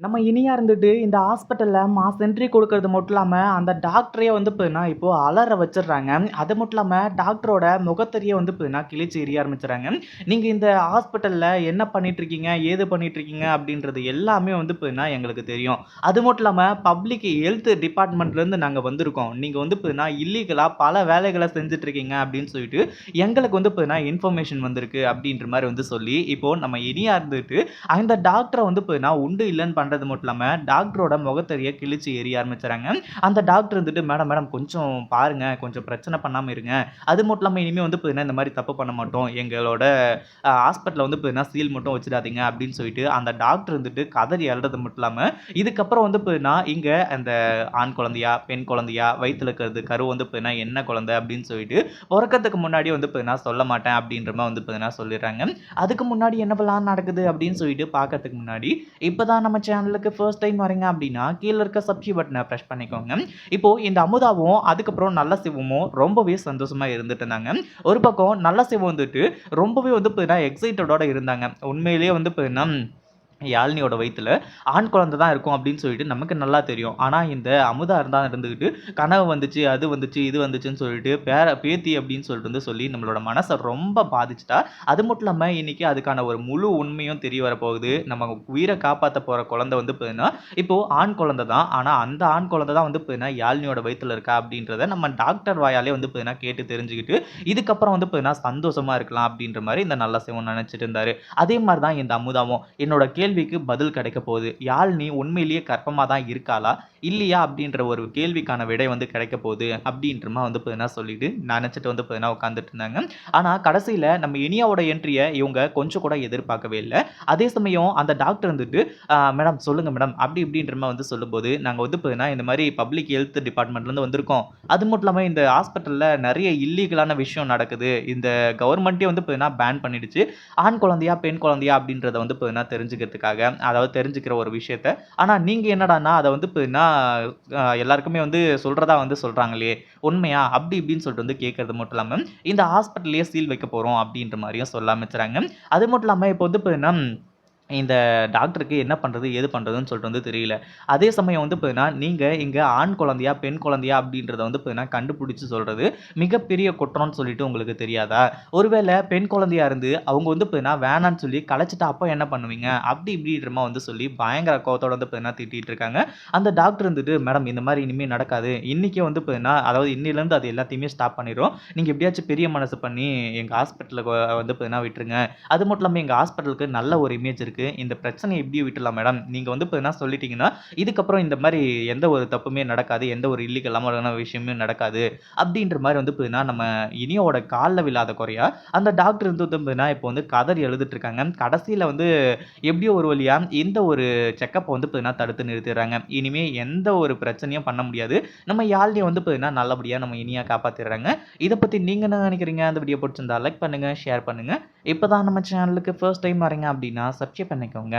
நம்ம இனியா இருந்துட்டு இந்த ஹாஸ்பிட்டலில் மாஸ் என்ட்ரி கொடுக்கறது மட்டும் இல்லாமல் அந்த டாக்டரையே வந்து பார்த்தீங்கன்னா, இப்போ அலற வச்சிடுறாங்க அது மட்டும் இல்லாமல் டாக்டரோட முகத்தறிய வந்து பார்த்தீங்கன்னா, கிழிச்சு எரிய ஆரம்பிச்சுடுறாங்க. நீங்கள் இந்த ஹாஸ்பிட்டலில் என்ன பண்ணிட்டு இருக்கீங்க? ஏது பண்ணிட்டு இருக்கீங்க? அப்படின்றது எல்லாமே வந்து பார்த்தீங்கன்னா, எங்களுக்கு தெரியும். அது மட்டும் இல்லாமல் பப்ளிக் ஹெல்த் டிபார்ட்மெண்ட்லேருந்து நாங்கள் வந்திருக்கோம். நீங்கள் வந்து பார்த்தீங்கன்னா, இல்லீகலாக பல வேலைகளை செஞ்சுட்டு இருக்கீங்க அப்படின்னு சொல்லிட்டு, எங்களுக்கு வந்து பார்த்தீங்கன்னா, இன்ஃபர்மேஷன் வந்திருக்கு அப்படின்ற மாதிரி வந்து சொல்லி, இப்போ நம்ம இனியா இருந்துட்டு, அந்த டாக்டரை வந்து பார்த்தீங்கன்னா, உண்டு இல்லன்னு பண்ணுறது மட்டும் இல்லாமல் டாக்டரோட முகத்தறிய கிழிச்சு எரிய ஆரம்பிச்சுறாங்க அந்த டாக்டர் இருந்துட்டு, "மேடம், மேடம் கொஞ்சம் பாருங்க. கொஞ்சம் பிரச்சனை பண்ணாமல் இருங்க. அது மட்டும் இல்லாமல் இனிமேல் வந்து பார்த்தீங்கன்னா, இந்த மாதிரி தப்பு பண்ண மாட்டோம். எங்களோட ஹாஸ்பிட்டலில் வந்து பார்த்தீங்கன்னா, சீல் மட்டும் வச்சிடாதீங்க அப்படின்னு சொல்லிட்டு, அந்த டாக்டர் இருந்துட்டு கதறி அழுறது மட்டும் இல்லாமல் இதுக்கப்புறம் வந்து பார்த்தீங்கன்னா, இங்கே அந்த ஆண் குழந்தையா? பெண் குழந்தையா? வயிற்றுல இருக்கிறது கரு வந்து பார்த்தீங்கன்னா, என்ன குழந்தை? அப்படின்னு சொல்லிட்டு, பொறக்கறதுக்கு முன்னாடி வந்து பார்த்தீங்கன்னா, சொல்ல மாட்டேன் அப்படின்ற மாதிரி வந்து பார்த்தீங்கன்னா சொல்லிடுறாங்க. அதுக்கு முன்னாடி என்னவெல்லாம் நடக்குது அப்படின்னு சொல்லிட்டு பார்க்கறதுக்கு முன்னாடி, இப்போ தான் நம்ம சேனலுக்கு ஃபர்ஸ்ட் டைம் வரீங்க அப்படின்னா, கீழே இருக்க சப்ஸ்கிரைப் பட்டனை பிரஸ் பண்ணிக்கோங்க. இப்போ இந்த அமுதாவும், அதுக்கப்புறம் நல்ல சிவமும் ரொம்பவே சந்தோஷமா இருந்துட்டு இருந்தாங்க. ஒரு பக்கம் நல்ல சிவம் வந்துட்டு, ரொம்பவே வந்து பார்த்தீங்கன்னா, எக்ஸைட்டடோட இருந்தாங்க. உண்மையிலேயே வந்து பார்த்தீங்கன்னா, யாழ்னியோட வயிற்றுல ஆண் குழந்தை தான் இருக்கும் அப்படின்னு சொல்லிட்டு நமக்கு நல்லா தெரியும். ஆனால் இந்த அமுதா இருந்தால் இருந்துக்கிட்டு கனவு வந்துச்சு, அது வந்துச்சு, இது வந்துச்சுன்னு சொல்லிட்டு, பேர பேத்தி அப்படின்னு சொல்லிட்டு வந்து சொல்லி நம்மளோட மனசை ரொம்ப பாதிச்சுட்டா. அது மட்டும் இல்லாமல் இன்றைக்கி அதுக்கான ஒரு முழு உண்மையும் தெரிய வரப்போகுது. நம்ம உயிரை காப்பாற்ற போகிற குழந்தை வந்து பார்த்தீங்கன்னா, இப்போது ஆண் குழந்தை தான். ஆனால் அந்த ஆண் குழந்தை தான் வந்து பார்த்தீங்கன்னா, யாழ்னியோட வயிற்றுல இருக்கா அப்படின்றத நம்ம டாக்டர் வாயாலே வந்து பார்த்தீங்கன்னா, கேட்டு தெரிஞ்சுக்கிட்டு, இதுக்கப்புறம் வந்து பார்த்தீங்கன்னா, சந்தோஷமா இருக்கலாம் அப்படின்ற மாதிரி இந்த நல்ல சிவம் நினச்சிட்டு இருந்தார் அதே மாதிரி தான் இந்த அமுதாவும். என்னோட கேள்விக்கு பதில் கிடைக்க போகுது. யாழ்னி உண்மையிலேயே கர்ப்பமா தான் இருக்காளா? இல்லையா? அப்படின்ற ஒரு கேள்விக்கான விடை வந்து கிடைக்க போகுது. அப்படின்றமா வந்து பார்த்தீங்கன்னா சொல்லிட்டு, நினச்சிட்டு வந்து பார்த்தீங்கன்னா உட்காந்துட்டு இருந்தாங்க. ஆனால் கடைசியில் நம்ம இனியாவோட என்ட்ரியை இவங்க கொஞ்சம் கூட எதிர்பார்க்கவே இல்லை அதே சமயம் அந்த டாக்டர் வந்துட்டு, மேடம் சொல்லுங்கள் மேடம்." அப்படி இப்படின்றமா வந்து சொல்லும்போது, நாங்கள் வந்து பார்த்தீங்கன்னா, இந்த மாதிரி பப்ளிக் ஹெல்த் டிபார்ட்மெண்ட்லேருந்து வந்திருக்கோம். அது மட்டும் இல்லாமல் இந்த ஹாஸ்பிட்டலில் நிறைய இல்லீகலான விஷயம் நடக்குது. இந்த கவர்மெண்ட்டே வந்து பார்த்தீங்கன்னா, பேன் பண்ணிடுச்சு. ஆண் குழந்தையா? பெண் குழந்தையா? அப்படின்றத வந்து பார்த்தீங்கன்னா தெரிஞ்சுக்கிறதுக்காக. அதாவது தெரிஞ்சுக்கிற ஒரு விஷயத்த. ஆனால் நீங்கள் என்னடான்னா, அதை வந்து பார்த்தீங்கன்னா, எல்லாருக்குமே வந்து சொல்கிறதா வந்து சொல்கிறாங்களே உண்மையா? அப்படி இப்படின்னு சொல்லிட்டு வந்து கேட்கறது மட்டும் இல்லாமல் இந்த ஹாஸ்பிட்டல்லையே சீல் வைக்க போகிறோம் அப்படின்ற மாதிரியும் சொல்ல ஆரம்பிச்சுறாங்க. அது மட்டும் இல்லாமல் இப்போ வந்து இப்போ என்ன இந்த டாக்டருக்கு என்ன பண்ணுறது ஏது பண்ணுறதுன்னு சொல்லிட்டு வந்து தெரியல. அதே சமயம் வந்து பார்த்தீங்கன்னா, நீங்கள் இங்கே ஆண் குழந்தையா? பெண் குழந்தையா? அப்படின்றத வந்து பார்த்தீங்கன்னா, கண்டுபிடிச்சி சொல்கிறது மிகப்பெரிய குற்றம்னு சொல்லிட்டு உங்களுக்கு தெரியாதா? ஒருவேளை பெண் குழந்தையா இருந்து, அவங்க வந்து பார்த்தீங்கன்னா, வேணான்னு சொல்லி கலைச்சிட்டா அப்போ என்ன பண்ணுவீங்க? அப்படி இப்படின்றமா வந்து சொல்லி பயங்கர கோவத்தோட வந்து பார்த்தீங்கன்னா, திட்டிகிட்டு இருக்காங்க. அந்த டாக்டர் இருந்துட்டு, "மேடம் இந்த மாதிரி இனிமேல் நடக்காது. இன்றைக்கே வந்து பார்த்தீங்கன்னா, அதாவது இன்னிலேருந்து அது எல்லாத்தையுமே ஸ்டாப் பண்ணிடும் நீங்கள் எப்படியாச்சும் பெரிய மனசு பண்ணி எங்கள் ஹாஸ்பிட்டலுக்கு வந்து பார்த்தீங்கன்னா விட்டுருங்க. அது மட்டும் இல்லாமல் எங்கள் ஹாஸ்பிட்டலுக்கு நல்ல ஒரு இமேஜ் இருக்குது இருக்கு. இந்த பிரச்சனைய எப்படி விட்டுடலாம் மேடம். நீங்க வந்து இப்போ என்ன சொல்லிட்டீங்கன்னா, இதுக்கப்புறம் இந்த மாதிரி எந்த ஒரு தப்புமே நடக்காது. எந்த ஒரு இல்லீகலான விஷயமும் நடக்காது." அப்படின்ற மாதிரி வந்து பார்த்தீங்கன்னா, நம்ம இனியோட காலில் விழாத குறையா, அந்த டாக்டர் வந்து பார்த்தீங்கன்னா, இப்போ வந்து கதறி அழுதுட்டு இருக்காங்க. வந்து எப்படியோ ஒரு வழியா இந்த ஒரு செக்கப்பை வந்து பார்த்தீங்கன்னா, தடுத்து நிறுத்திடுறாங்க. இனிமே எந்த ஒரு பிரச்சனையும் பண்ண முடியாது. நம்ம யாழினிய வந்து பார்த்தீங்கன்னா, நல்லபடியாக நம்ம இனியாக காப்பாற்றிடுறாங்க இதை பற்றி நீங்கள் என்ன நினைக்கிறீங்க அந்த வீடியோ பிடிச்சிருந்தா லைக் பண்ணுங்கள் ஷேர் பண்ணுங்கள் இப்போ தான் நம்ம சேனலுக்கு ஃபர்ஸ்ட் டைம் வரீங்க அப்படின்னா, சப்ஸ்கிரைப் பண்ணிக்கோங்க.